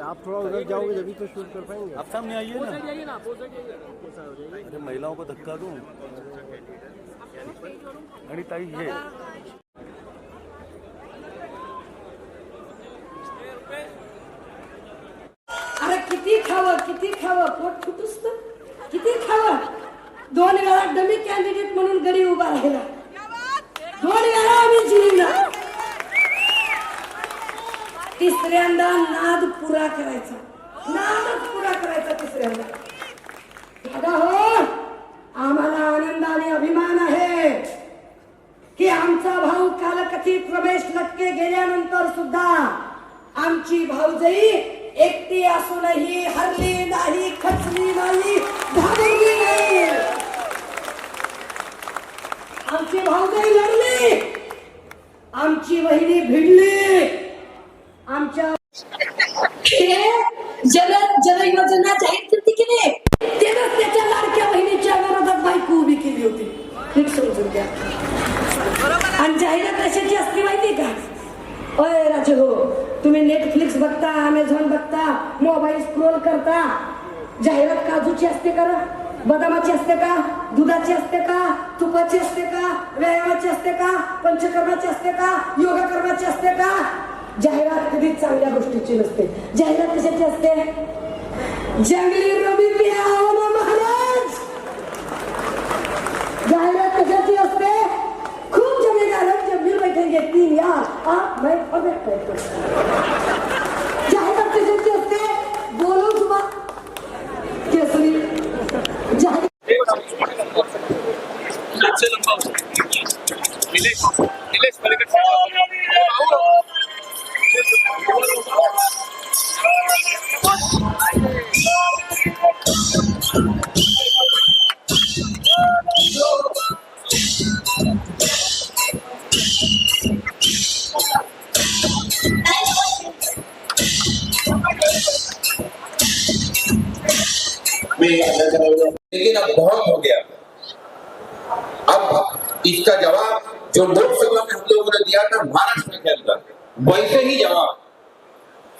आप थोड़ा उधर जाओगे जभी तो शूट कर पाएँगे। आप सामने आइए ना। अरे महिलाओं को धक्का दूँ? आणि ताई हे अरे किती खावं किती खावं पोट फुटूस तर किती खावं दोन वेळा डमी कॅन्डिडेट म्हणून गडी उभा राहिला। दोन वेळा आम्ही जिंकला तिसऱ्यांदा नाद पुरा करायचा. नादच पुरा करायचा तिसऱ्यांदा. दादा हो आम्हाला आनंद आणि अभिमान आहे की आमचा भाऊ कालकथित रमेश लटके गेल्यानंतर सुद्धा आमची भाऊजई एकटी असूनही हरली नाही खचली नाही घाबरली नाही. आमची भाऊजई लढली आमची वहिनी भिडली. आमच्या जल जल योजना जाहीर केली की नाही त्यानं त्याच्या लाडक्या बहिणीच्या विरोधात बायको उभी केली होती. नीट समजून घ्या. आणि जाहिरात कशाची असते माहिती का? अय राजे हो तुम्ही नेटफ्लिक्स बघता अमेझॉन बघता मोबाईल स्क्रोल करता. जाहिरात काजूची असते का बदामाची असते का? दुधाची असते का? तुपाची असते का? व्यायामाची असते का? पंचकर्माची असते का? योगा कर्माची असते का? जाहिरात कधीच चांगल्या गोष्टीची नसते. जाहिरात कशाची असते? जंगली रवी महाराज! जाहिरात कशाची असते? खूप जमीन हैं, जब मिल बैठेंगे तीन यार आप मैं और मैं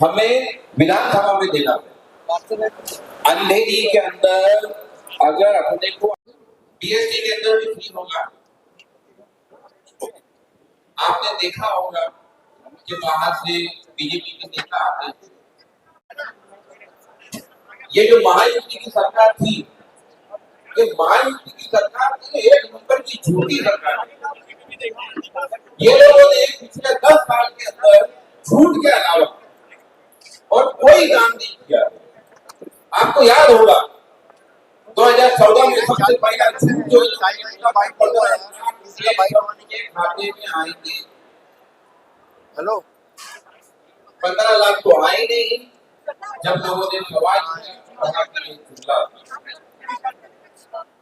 हमें विधानसभा में देना है। अंधेरी के अंदर अगर अपने को बीएसटी के अंदर भी फ्री होगा। आपने देखा होगा कि बाहर से बीजेपी के नेता आते ये जो महायुति की सरकार थी, ये महायुति की सरकार थी एक नंबर की झूठी सरकार ये लोगों ने पिछले दस साल के अंदर झूठ के अलावा और कोई काम नहीं किया। आपको याद होगा 2014 में सबसे पहला जो का बाइक पड़ता है खाते में आएँगे। हेलो। पंद्रह लाख तो आए नहीं जब लोगों ने सवाल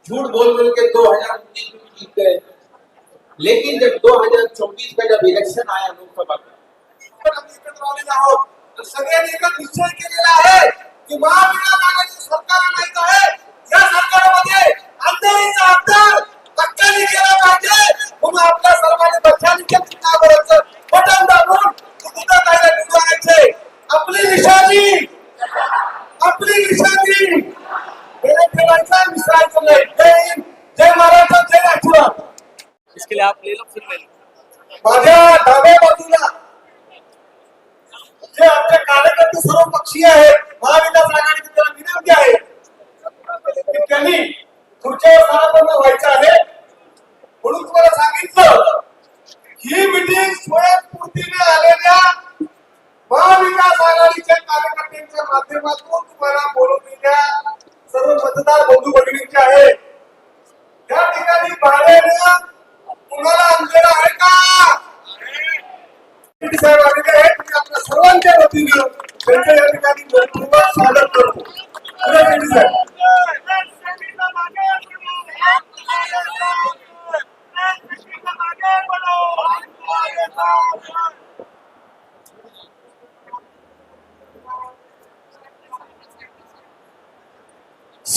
झूठ बोल बोल के दो हज़ार उन्नीस में जीत गए। लेकिन जब 2024 का जब इलेक्शन आया लोकसभा का सगळ्यांनी एकच निश्चय केलेला आहे की महाविकास आघाडीची सरकार आणायचं आहे. या सरकारमध्ये आमदारीचा आमदार हक्काने केला पाहिजे.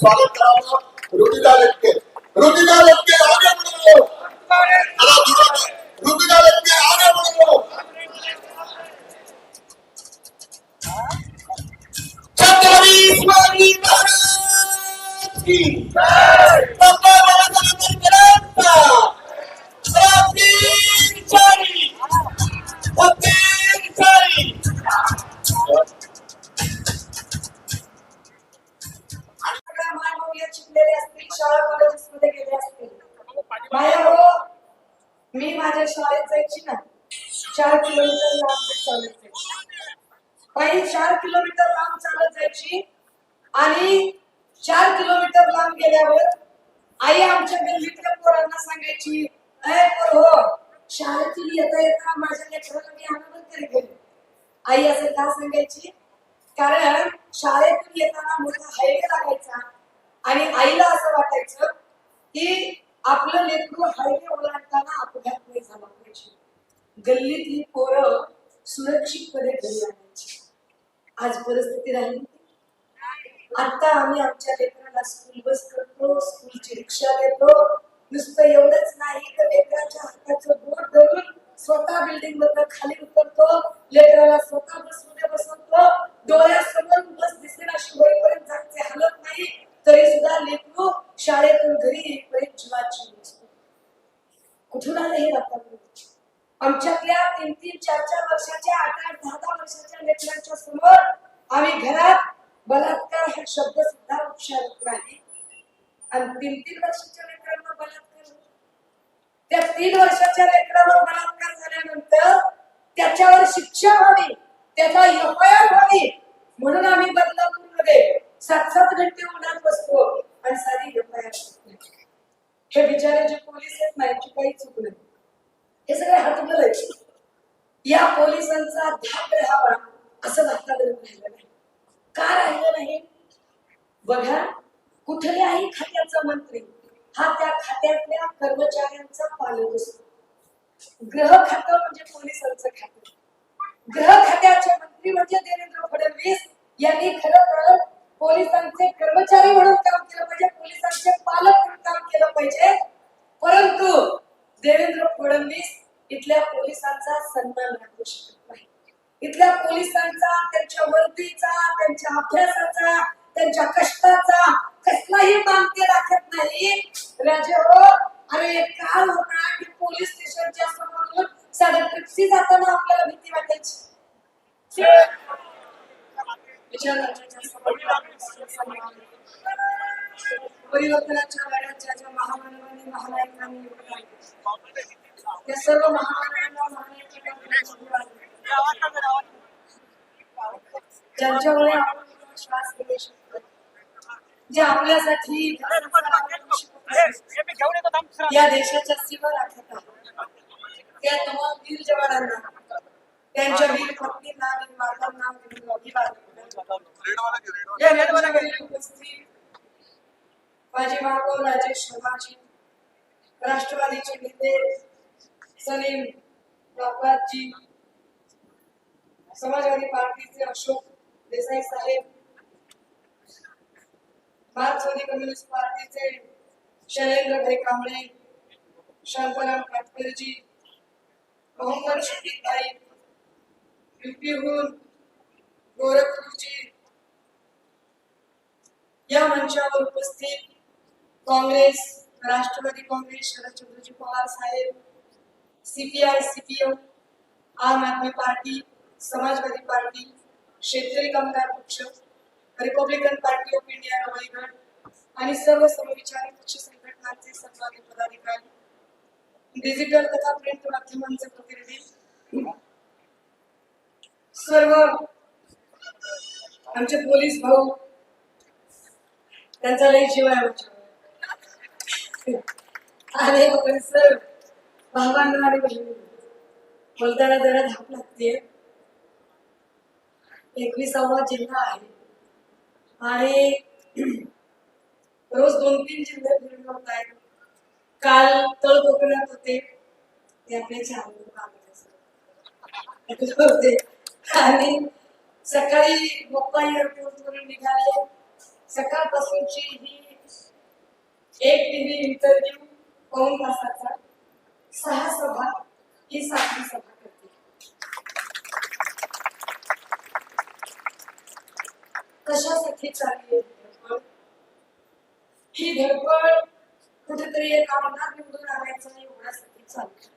followed गेल्यावर आई आमच्या गल्लीतल्या पोरांना सांगायची अय पोर हो शाळेतून येता येता माझ्या लेकराला मी आनंद तरी गेले आई असं का सांगायची कारण शाळेतून येताना मोठा हायवे लागायचा आणि आईला असं वाटायचं की आपलं लेकरू हायवे ओलांडताना अपघात नाही झाला पाहिजे. गल्लीतली पोरं सुरक्षितपणे घरी आणायची. आज परिस्थिती राहिली आता आम्ही आमच्या लेकराला स्कूल बस करतो स्कूलची रिक्षा देतो नुसतं एवढंच नाही तर लेकराच्या हाताचं बोट धरून स्वतः बिल्डिंग मधनं खाली उतरतो. लेकराला स्वतः बसमध्ये बसवतो. डोळ्यासमोर बस दिसेल अशी होईपर्यंत जागचे हलत नाही. तरी सुद्धा लेकरू शाळेतून घरी येईपर्यंत जीवाची नसतो. कुठून आलं हे वातावरण आमच्यातल्या तीन तीन चार चार वर्षाच्या आठ आठ दहा दहा वर्षाच्या लेकरांच्या समोर आम्ही घरात बलात्कार हा शब्द सुद्धा नाही. आणि तीन तीन वर्षाच्या लेकरांना बलात्कार त्या तीन वर्षाच्या लेकरावर बलात्कार झाल्यानंतर त्याच्यावर शिक्षा व्हावी त्याचा एफ आय आर व्हावी म्हणून आम्ही बदलापूरमध्ये सात सात घंटे उन्हात बसतो आणि साधी एफ आय आर हे बिचारे जे पोलीस आहेत ना यांची काही चूक नाही. हे सगळे हटकल आहे या पोलिसांचा धाक राहावा असं वातावरण राहिलं नाही. का राहिलं नाही? बघा कुठल्याही खात्याचा मंत्री हा त्या खात्यातल्या कर्मचाऱ्यांचा पालक असतो. ग्रह खातं म्हणजे पोलिसांचं खातं. ग्रह खात्याचे मंत्री म्हणजे देवेंद्र फडणवीस यांनी खर तर पोलिसांचे कर्मचारी म्हणून काम केलं पाहिजे पोलिसांचे पालक म्हणून काम केलं पाहिजे. परंतु देवेंद्र फडणवीस इथल्या पोलिसांचा सन्मान राखू शकत नाही. इथल्या पोलिसांचा त्यांच्या वर्दीचा त्यांच्या अभ्यासाचा त्यांच्या कष्टाचा कसलाही मानते राखत नाही. राजे हो अरे काल होता की पोलीस स्टेशनच्या समोरून साडे ट्रिप्सी जाताना आपल्याला भीती वाटायची. परिवर्तनाच्या वेळात ज्या महामानवांनी महानायकांनी योगदान त्या सर्व महामानवांना महानायकांना ज्यांच्यामुळे आपण श्वास घेऊ शकतो जे आपल्यासाठी या देशाच्या सीमा राखत त्या तमाम वीर जवानांना, त्यांच्या वीर पत्नींना मातांना राजेश शर्माजी, राष्ट्रवादीचे नेते सलीम समाजवादी पार्टीचे अशोक देसाई साहेब मार्क्सवादी कम्युनिस्ट पार्टीचे शैलेंद्र भाई कांबळे शांताराम काटकरजी मोहम्मद शफीक भाई युपीहून गोरखपूरजी या मंचावर उपस्थित काँग्रेस राष्ट्रवादी काँग्रेस शरदचंद्रजी पवार साहेब CPI CPM Aam Aadmi party Samajwadi party Shetkari Kamgar Paksha Republican party of India Raigad आणि सर्व समविचारी पक्ष संघटनांचे सहभागी पदाधिकारी. डिजिटल तथा प्रिंट माध्यमांचे प्रतिनिधी. सर्व आमचे पोलीस भाऊ. त्यांचा लय जीव आहे अरे सर भावांना आणि बहिणी बोलताना जरा धाप लागते एकविसावा जिल्हा आहे. आणि रोज दोन तीन जिल्हे फिरून होत आहेत. काल तळ कोकणात होते. ते आपले चार होते. आणि सकाळी मोबाईल एअरपोर्ट वरून निघाले. सकाळपासूनची ही एक टीव्ही इंटरव्ह्यू पाऊन तासाचा. सहा सभा ही सातवी सभा. कशासाठी चालली आहे धडपड? ही धडपड कुठेतरी एक आमदार निवडून आणायचं एवढ्यासाठी चालली.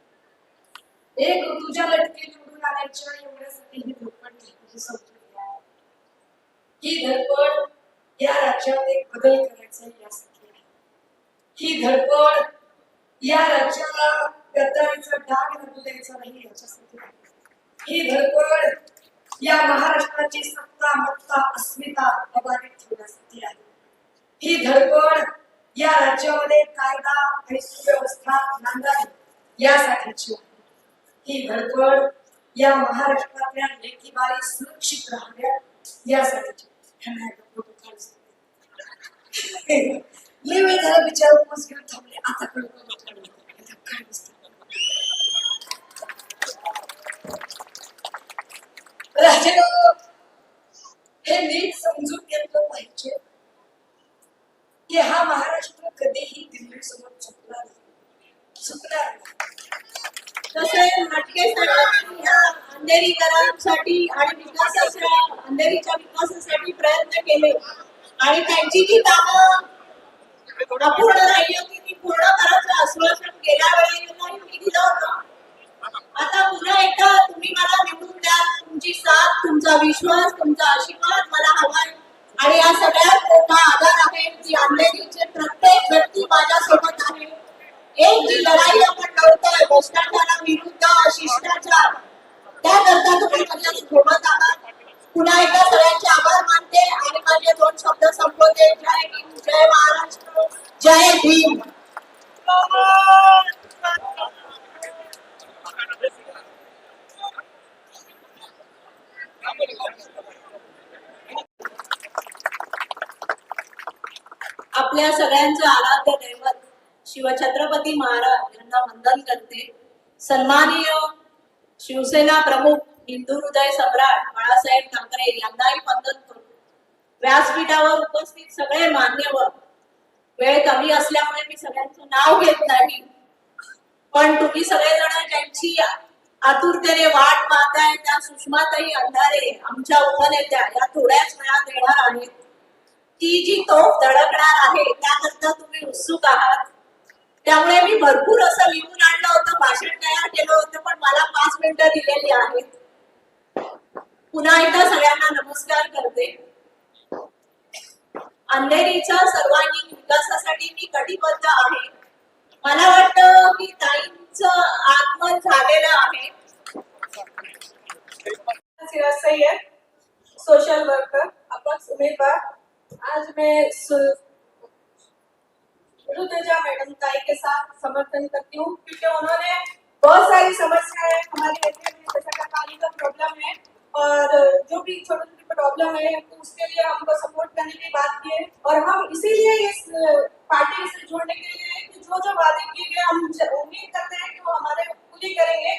एक ऋतूच्या लटके निवडून आणायच्या एवढ्यासाठी ही धडपड ही समजून घ्या ही धडपड या राज्यात एक बदल करायचा यासाठी. आहे ही धडपड या राज्याला गद्दारीचा डाग लागू द्यायचा नाही याच्यासाठी. ही धडपड या महाराष्ट्राची सत्ता मत्ता अस्मिता अबाधित ठेवण्यासाठी आहे. ही धडपड या राज्यामध्ये कायदा आणि सुव्यवस्था नांदावी यासाठीची ही धडपड या महाराष्ट्रातल्या सुरक्षित राहाव्या यासाठीची विचार घेऊन थांबले. आता काय दिसतं? हे नीट समजून घेतलं पाहिजे की हा महाराष्ट्र कधीही दिल्ली समोर चुकणार नाही. चुकणार नाही नाटके अंधेरीकरांसाठी आणि विकासाच्या अंधेरीच्या विकासासाठी प्रयत्न केले. आणि त्यांची जी कामं अपूर्ण राहिली होती ती पूर्ण करायचं आश्वासन गेल्या वेळेलाही मी दिलं होतं आता पुन्हा एकदा तुम्ही मला निवडून द्या तुमची साथ तुमचा विश्वास तुमचा आशीर्वाद मला हवाय. आणि या सगळ्यात मोठा आधार आहे जी अंधेरीचे प्रत्येक व्यक्ती माझ्यासोबत आहे. एक जी लढाई आपण लढतोय भ्रष्टाचाराविरुद्ध शिष्टाचार त्याकरता तुम्ही माझ्या सोबत आहात. पुन्हा एकदा सगळ्यांचे आभार मानते आणि माझे दोन शब्द संपवते. जय भीम जय महाराष्ट्र जय भीम. आपल्या सगळ्यांचं आराध्य दैवत शिवछत्रपती महाराज यांना वंदन करते. सन्माननीय शिवसेना प्रमुख हिंदू हृदय सम्राट बाळासाहेब ठाकरे यांनाही वंदन करू व्यासपीठावर उपस्थित सगळे मान्यवर. वेळ कमी असल्यामुळे मी सगळ्यांचं नाव घेत नाही. पण तुम्ही सगळेजण ज्यांची आतुरतेने वाट पाहताय त्या सुषमाताई अंधारे आमच्या उपनेत्या या थोड्याच वेळात येणार आहेत. ती जी तोफ धडकणार आहे त्याकरता तुम्ही उत्सुक आहात. त्यामुळे मी भरपूर असं लिहून आणलं होतं भाषण तयार केलं होतं पण मला पाच मिनिटं दिलेली आहेत. पुन्हा एकदा सगळ्यांना नमस्कार करते. अंधेरीच्या सर्वांगीण विकासासाठी मी कटिबद्ध आहे. मला वाटतं की ताईंचं आगमन झालेलं आहे. सिराज सैयद सोशल पानी का प्रॉब्लम है, और जो भी छोटी छोटी है तो उसके लिए हमको सपोर्ट करने की बात की है। और हम इसीलिए इस पार्टी से जुड़ने के लिए जो जो वादे किए गए, हम उम्मीद करते हैं कि वो हमारे पूरी करेंगे।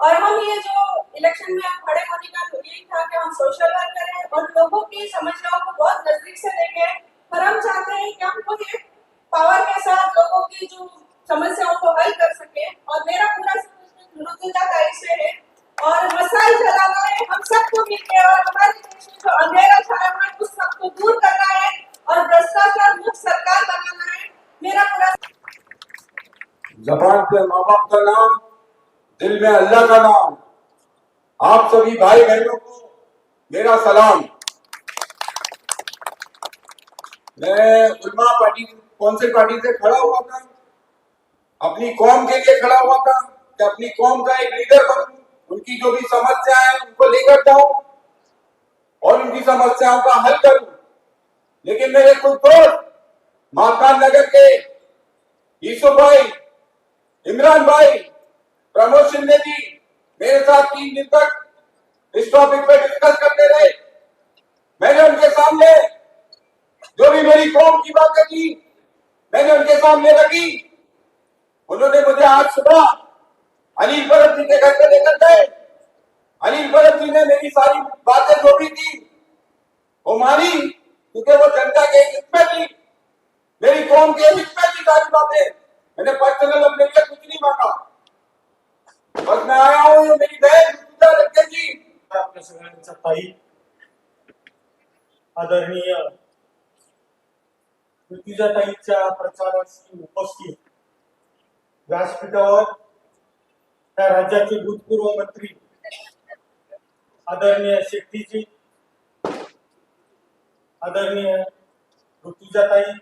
और हम ये जो इलेक्शन में खड़े होने का तो यही था कि हम सोशल वर्क करें और लोगों की समस्याओं को बहुत नज़दीक से देखें। पर हम चाहते हैं कि हम एक पावर के साथ लोगों की जो समस्याओं को हल कर सके और मेरा पूरा ताई से है और मसाइल चलाना है। हम सबको मिलकर और हमारे देश में जो अंधेरा छाया हुआ है, उस सबको दूर करना है और भ्रष्टाचार मुक्त सरकार बनाना है। मेरा पूरा जबान पे माँ बाप का नाम, दिल में अल्लाह का नाम। आप सभी भाई बहनों को मेरा सलाम। मैं उलमा पार्टी, कौन सी पार्टी से खड़ा हुआ था? अपनी कौम के लिए खड़ा हुआ था। कि अपनी कौम का एक लीडर बनूं, उनकी जो भी समस्या है, उनको लेकर जाऊँ और उनकी समस्याओं का हल करूँ। लेकिन मेरे कुछ दोस्त माता नगर के यूसुफ भाई इमरान भाई प्रमोद शिंदे जी मेरे साथ तीन दिन तक इस टॉपिक पे डिस्कस करते रहे। मैंने उनके सामने जो भी मेरी कौम की बातें की, मैंने उनके सामने रखी। उन्होंने मुझे आज सुबह अनिल भरत जी के घर पे लेकर गए। अनिल भरत जी ने मेरी सारी बातें जो भी की, वो मानी, क्योंकि वो जनता के हित में थी। मेरी कौम के हित में थी सारी बातें। मैंने पर्सनल अपने लिए कुछ नहीं मांगा। बस मैं आया हूँ ये मेरी बहन रखे जी आपल्या सगळ्यांचा ताई आदरणीय ऋतुजाताईच्या प्रचाराची उपस्थित। व्यासपीठावर त्या राज्याचे भूतपूर्व मंत्री आदरणीय शेट्टीजी, आदरणीय ऋतुजाताई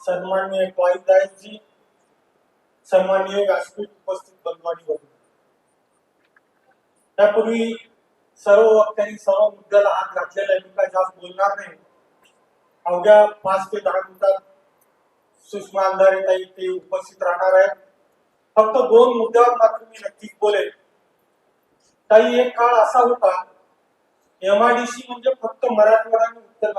सन्माननीय क्लाईदायसजी सन्माननीय व्यासपीठ उपस्थित वर्ग। त्यापूर्वी सर्व वक्त्यांनी सर्व मुद्द्याला हात घातलेला आहे मी काय जास्त बोलणार नाही। अवघ्या पाच ते दहा मिनिटात सुषमा अंधारे ताई ते उपस्थित राहणार आहेत फक्त दोन मुद्द्यावर मात्र मी नक्कीच बोलेल एक काळ असा होता एमआयडीसी म्हणजे फक्त मराठवाडा आणि उत्तर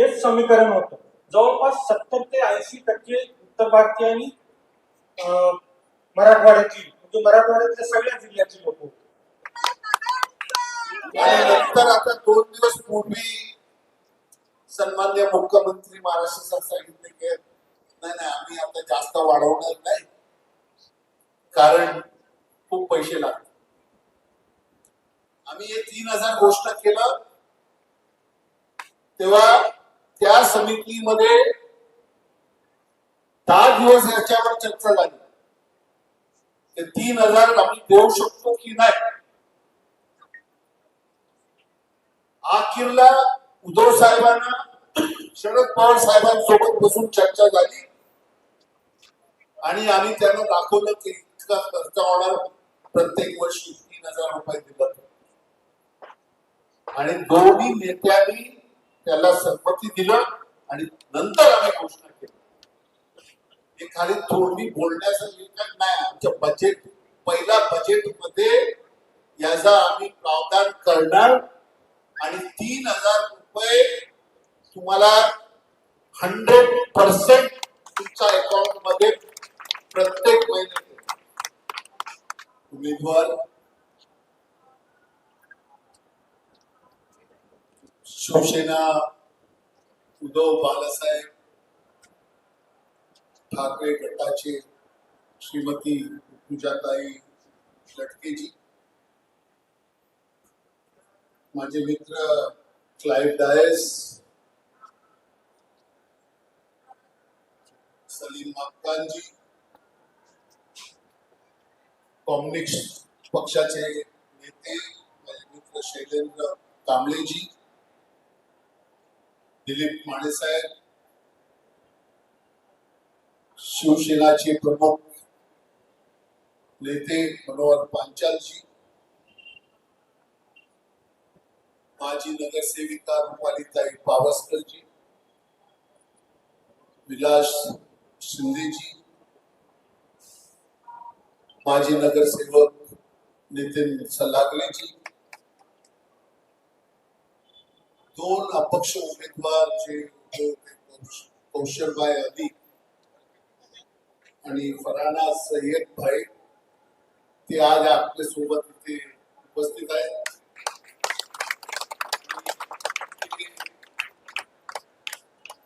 हेच समीकरण होतं. जवळपास सत्तर ते ऐंशी टक्के उत्तर भारतीय आणि मराठवाड्यातील म्हणजे मराठवाड्यातल्या सगळ्या जिल्ह्याची लोक होते. नंतर आता दोन दिवस पूर्वी सन्मान्य मुख्यमंत्री महाराष्ट्राला सांगितले की नाही नाही आम्ही आता जास्त वाढवणार नाही कारण खूप पैसे लागतात. आम्ही हे तीन हजार घोषणा केलं तेव्हा त्या समितीमध्ये दहा दिवस याच्यावर चर्चा झाली. ते तीन हजार आम्ही देऊ शकतो की नाही? अखेरला उद्धव साहेबांना शरद पवार साहेबांसोबत बसून चर्चा झाली. आणि आम्ही त्यांना दाखवलं की इतका खर्च होणार प्रत्येक वर्षी तीन हजार रुपये दिला. आणि दोन्ही नेत्यांनी त्याला संमती दिलं आणि नंतर आम्ही घोषणा केली. हे खाली थोडी बोलण्याचं नाही. आमच्या बजेट पहिल्या बजेटमध्ये याचा आम्ही प्रावधान करणार आणि तीन हजार रुपये तुम्हाला हंड्रेड पर्सेंट तुमच्या अकाउंटमध्ये प्रत्येक महिन्यात उमेदवार शिवसेना, उद्धव बाळासाहेब ठाकरे गटाचे श्रीमती पूजाताई लटकेजी, माझे मित्र क्लाइव डायस, सलीम अफगानजी कम्युनिस्ट पक्षाचे नेते, माझे मित्र शैलेंद्र कांबळेजी दिलीप मानेसाहेब शिवसेनाचे प्रमुख नेते मनोहर पांचालजी, माजी नगरसेविका रुपालीताई पावसकरजी, विलास शिंदेजी, माजी नगरसेवक नितीन सलागलेजी दोन अपक्ष उमेदवार जे कौशलभाई अली आणि फराना सय्यद भाई ते आज आपल्यासोबत इथे उपस्थित आहेत.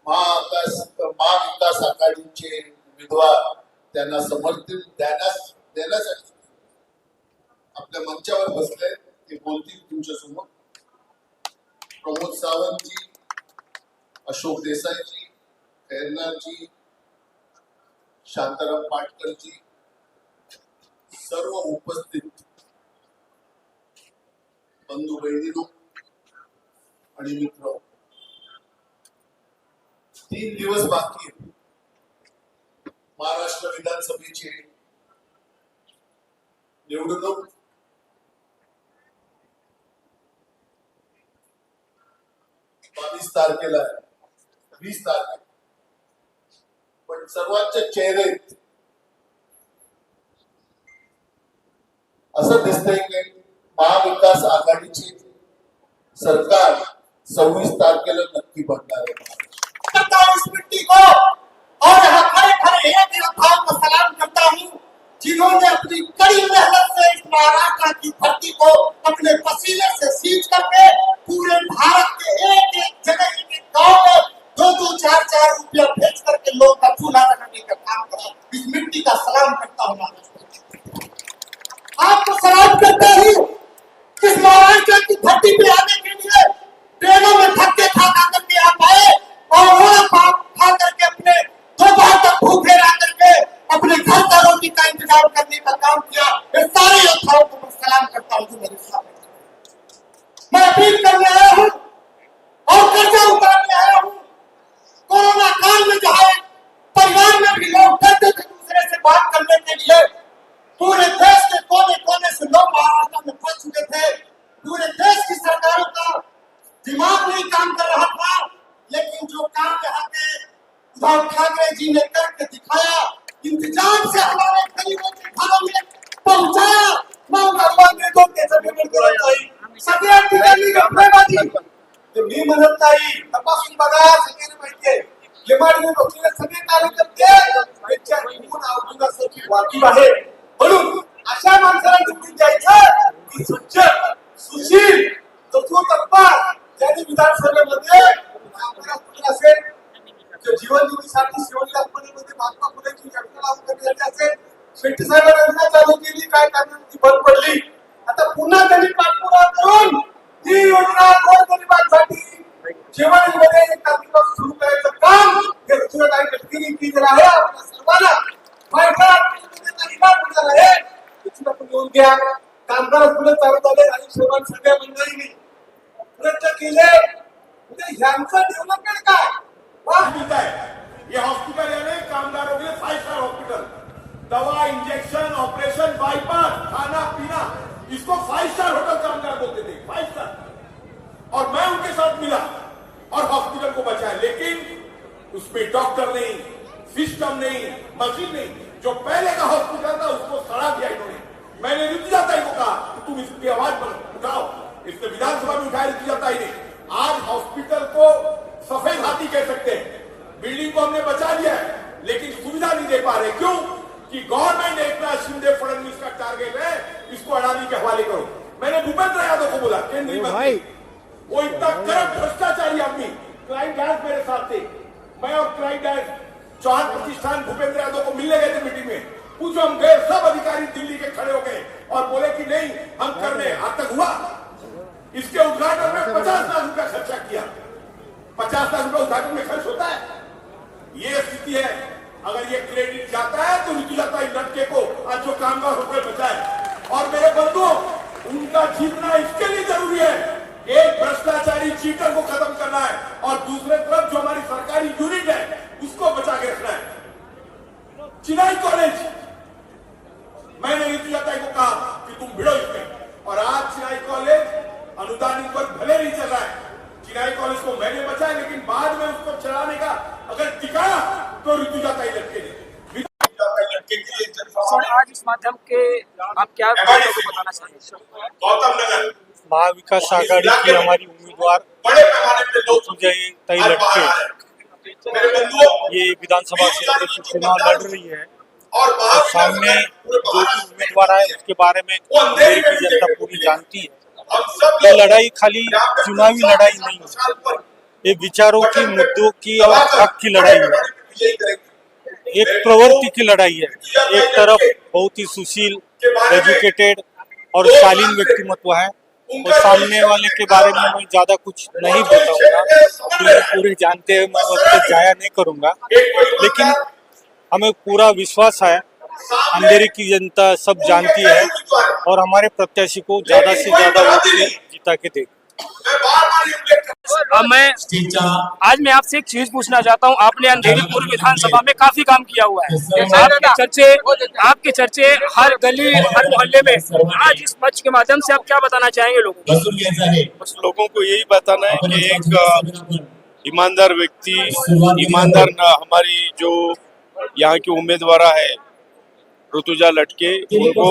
महाविकास महाविकास आघाडीचे उमेदवार त्यांना समर्थन देण्यास देण्यासाठी आपल्या मंचावर बसले ते बोलतील तुमच्यासमोर सावंतजी अशोक देसाईजी खैरनारजी शांताराम पाटकरजी सर्व उपस्थित बंधू बहिणीनो आणि मित्र. तीन दिवस बाकी महाराष्ट्र विधानसभेची निवडणूक. बावीस तारखेला आहे. वीस तारखेला पण सर्वांचे चेहरे असं दिसतंय की महाविकास आघाडीची सरकार सव्वीस तारखेला नक्की बनणार आहे. इस मिट्टी को और एक योद्धाओं को सलाम करता हूँ। जिन्होंने अपनी कड़ी मेहनत से इस महाराष्ट्र की धरती को अपने पसीने से सींच करके Yeah. बोला केंद्रीय मंत्री। वो इतना करप्ट भ्रष्टाचारी आदमी। क्लाइंट डांस मेरे साथ थे। मैं और क्लाइंट डांस चौहान प्रतिष्ठान भूपेंद्र यादव को मिलने गए थे मीटिंग में। पूछो हम गए सब अधिकारी दिल्ली के खड़े हो गए और बोले कि नहीं हम कर रहे आज तक हुआ। इसके उद्घाटन में पचास लाख रुपया खर्चा किया। पचास लाख रुपया उद्घाटन में खर्च होता है। ये स्थिति है। अगर ये क्रेडिट जाता है तो ऋतु जाता है लटके को आज जो कामगार होकर बचाए। और मेरे बंधुओं उनका जीतना इसके लिए ज़रूरी है। एक भ्रष्टाचारी चीटर को खत्म करना है और दूसरे तरफ़ जो हमारी सरकारी यूनिट है, उसको बचा के रखना है। चिनाई कॉलेज मैंने ऋतु जाता को कहा कि तुम भिड़ो इसमें। और आज चिनाई कॉलेज अनुदानित पर भले नहीं चल रहा है। चिनाई कॉलेज को मैंने बचाया, लेकिन बाद में उसको चलाने का अगर दिखाया तो ऋतु जाता ही लटके ने लटके के सर आज इस माध्यम के आप क्या लोगों को बताना चाहेंगे? गौतम नगर। महाविकास आघाड़ी की हमारी उम्मीदवार सुजय लटके। हैं। ये विधानसभा क्षेत्र से चुनाव लड़ रही है। और और सामने जो भी उम्मीदवार है उसके बारे में जनता पूरी जानती है। ये लड़ाई खाली चुनावी लड़ाई नहीं है। ये विचारों की मुद्दों की और हक की लड़ाई है। एक प्रवृत्ति की लड़ाई है। एक तरफ़ बहुत ही सुशील एजुकेटेड और शालीन व्यक्तिमत्व है। और सामने वाले के बारे में मैं ज़्यादा कुछ नहीं बताऊँगा। क्योंकि पूरे जानते हैं मैं वक्त जाया नहीं करूँगा। लेकिन हमें पूरा विश्वास है। अंधेरी की जनता सब जानती है। और हमारे प्रत्याशी को ज़्यादा से ज़्यादा वोट जिता के देगी मैं आज मैं आपसे एक चीज़ पूछना चाहता हूँ। आपने अंधेरी पूर्व विधानसभा में काफ़ी काम किया हुआ है। आपके चर्चे आपके चर्चे हर गली हर मोहल्ले में आज इस मंच के माध्यम से आप क्या बताना चाहेंगे लोगों को? बस लोगों को यही बताना है कि एक ईमानदार व्यक्ति ईमानदार हमारी जो यहाँ की उम्मीदवार है ऋतुजा लटके उनको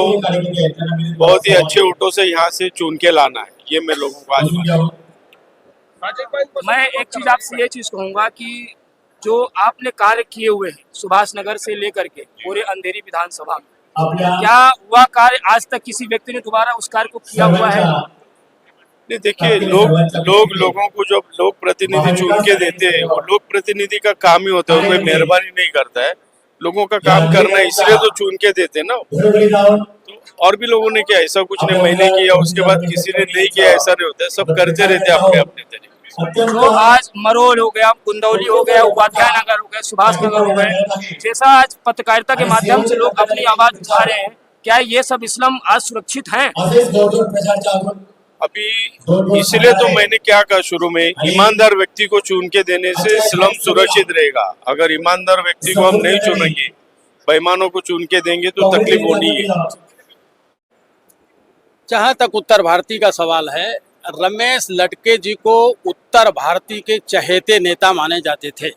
बहुत ही अच्छे वोटों से यहाँ से चुन के लाना है। ये मैं लोगों को आज बताऊँ। मैं एक चीज़ आपसे ये चीज़ कहूँगा कि जो आपने कार्य किए हुए हैं सुभाष नगर से लेकर के पूरे अंधेरी विधानसभा में क्या वह कार्य? आज तक किसी व्यक्ति ने दोबारा उस कार्य को किया हुआ है? नहीं देखिए लोग लोग लोगों को जब लोग प्रतिनिधि चुन के देते हैं वो लोग प्रतिनिधि का काम ही होता है कोई मेहरबानी नहीं करता है। लोगों का काम करना है इसलिए तो चुन के देते हैं ना। तो और भी लोगों ने किया ऐसा कुछ नहीं मैंने किया उसके बाद किसी ने नहीं किया ऐसा नहीं होता है। सब करते रहते अपने अपने तरीके। जो आज मरोल हो गया गुंदौली हो गया उपाध्याय नगर हो गया सुभाष नगर हो गए जैसा आज पत्रकारिता के माध्यम से लोग अपनी आवाज़ उठा रहे हैं क्या ये सब इस्लाम आज सुरक्षित हैं अभी इसलिए तो मैंने क्या कहा शुरू में ईमानदार व्यक्ति को चुन के देने से स्लम सुरक्षित रहेगा। अगर ईमानदार व्यक्ति को हम नहीं चुनेंगे बेईमानों को चुन के देंगे तो तकलीफ़ होनी है जहाँ तक उत्तर भारती का सवाल है रमेश लटके जी को उत्तर भारती के चहेते नेता माने जाते थे।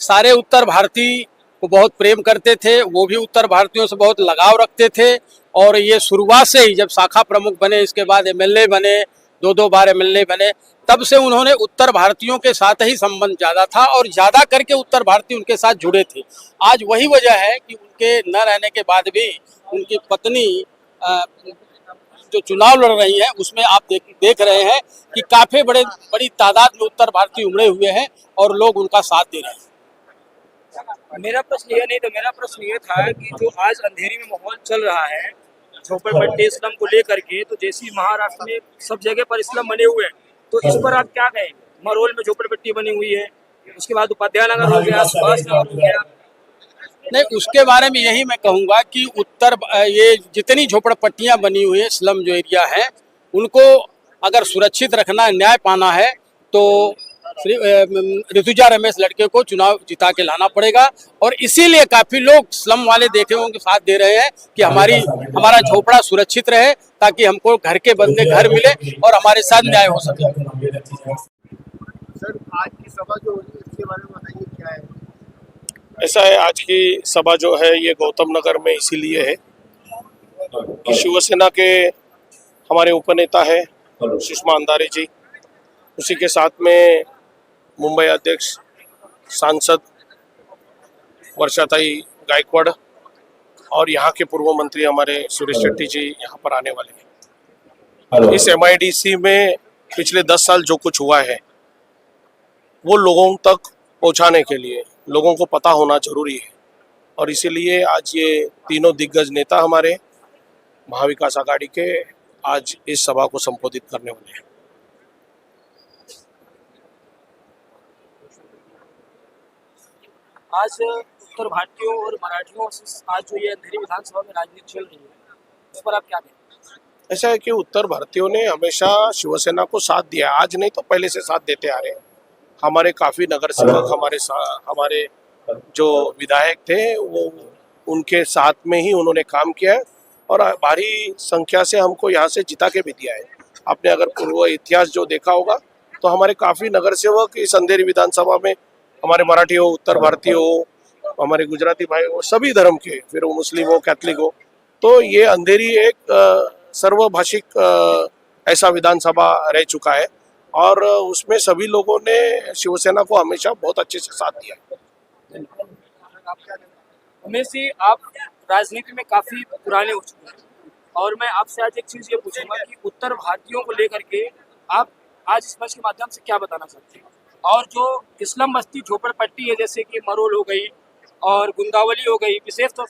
सारे उत्तर भारती को बहुत प्रेम करते थे, वो भी उत्तर भारतीयों से बहुत लगाव रखते थे और ये शुरुआत से ही जब शाखा प्रमुख बने, इसके बाद एमएलए बने दो दो बार एमएलए बने, तब से उन्होंने उत्तर भारतीयों के साथ ही संबंध ज़्यादा था और ज़्यादा करके उत्तर भारतीय उनके साथ जुड़े थे। आज वही वजह है कि उनके न रहने के बाद भी उनकी पत्नी जो चुनाव लड़ रही हैं, उसमें आप देख देख रहे हैं कि काफ़ी बड़े, बड़ी तादाद में उत्तर भारतीय उमड़े हुए हैं और लोग उनका साथ दे रहे हैं। मेरा प्रश्न ये नहीं था मेरा प्रश्न ये था कि जो आज अंधेरी में माहौल चल रहा है, झोपड़पट्टी इस्लाम को लेकर के तो जैसी महाराष्ट्र में सब जगह पर इस्लाम बने हुए हैं तो इस पर आप क्या कहेंगे मरोल में झोपड़पट्टी बनी हुई है, उसके बाद उपाध्याय नगर हो गया, सुभाष नगर हो गया नहीं, उसके बारे में यही मैं कहूँगा कि उत्तर ये जितनी झोपड़पट्टियाँ बनी हुई हैं, स्लम जो एरिया है, उनको अगर सुरक्षित रखना, न्याय पाना है तो श्री ऋतुजा रमेश लड़के को चुनाव जिता के लाना पड़ेगा। और इसीलिए काफ़ी लोग स्लम वाले देखे उनके साथ दे रहे हैं कि हमारी, हमारा झोपड़ा सुरक्षित रहे, ताकि हमको घर के बदले घर मिले और हमारे साथ न्याय हो सके। सर, आज की सभा जो इसके बारे में बताइए, क्या है? ऐसा है आज की सभा जो है ये गौतम नगर में इसीलिए है। कि शिवसेना के हमारे उपनेता है सुषमा अंधारे जी। उसी के साथ में मुंबई अध्यक्ष सांसद वर्षाताई गायकवाड़ और यहाँ के पूर्व मंत्री हमारे सुरेश शेट्टी जी यहाँ पर आने वाले हैं। इस एमआईडीसी में पिछले दस साल जो कुछ हुआ है वो लोगों तक पहुँचाने के लिए लोगों को पता होना ज़रूरी है। और इसीलिए आज ये तीनों दिग्गज नेता हमारे महाविकास आघाड़ी के आज इस सभा को संबोधित करने वाले हैं। आज उत्तर भारतीयों और मराठियों से आज जो ये अंधेरी विधानसभा में राजनीति चल रही है उस पर आप क्या ऐसा है कि उत्तर भारतीयों ने हमेशा शिवसेना को साथ दिया आज नहीं तो पहले से साथ देते आ रहे हैं। हमारे काफ़ी नगर सेवक हमारे हमारे जो विधायक थे वो उनके साथ में ही उन्होंने काम किया है और भारी संख्या से हमको यहाँ से जिता के भी दिया है। आपने अगर पूर्व इतिहास जो देखा होगा तो हमारे काफ़ी नगर सेवक इस अंधेरी विधानसभा में हमारे मराठी हो उत्तर भारतीय हो हमारे गुजराती भाई हो सभी धर्म के फिर वो मुस्लिम हो कैथलिक हो तो ये अंधेरी एक सर्वभाषिक ऐसा विधानसभा रह चुका है। और उसमें सभी लोगों ने शिवसेना को हमेशा बहुत अच्छे से साथ दिया। उमेश जी, आप राजनीति में काफ़ी पुराने हो चुके हैं और मैं आपसे आज एक चीज़ ये पूछूँगा कि उत्तर भारतीयों को लेकर के आप आज इस मंच के माध्यम से क्या बताना चाहते हैं? और जो इस्लाम बस्ती झोपड़पट्टी है, जैसे कि मरोल हो गई और गुंदावली हो गई, विशेष तौर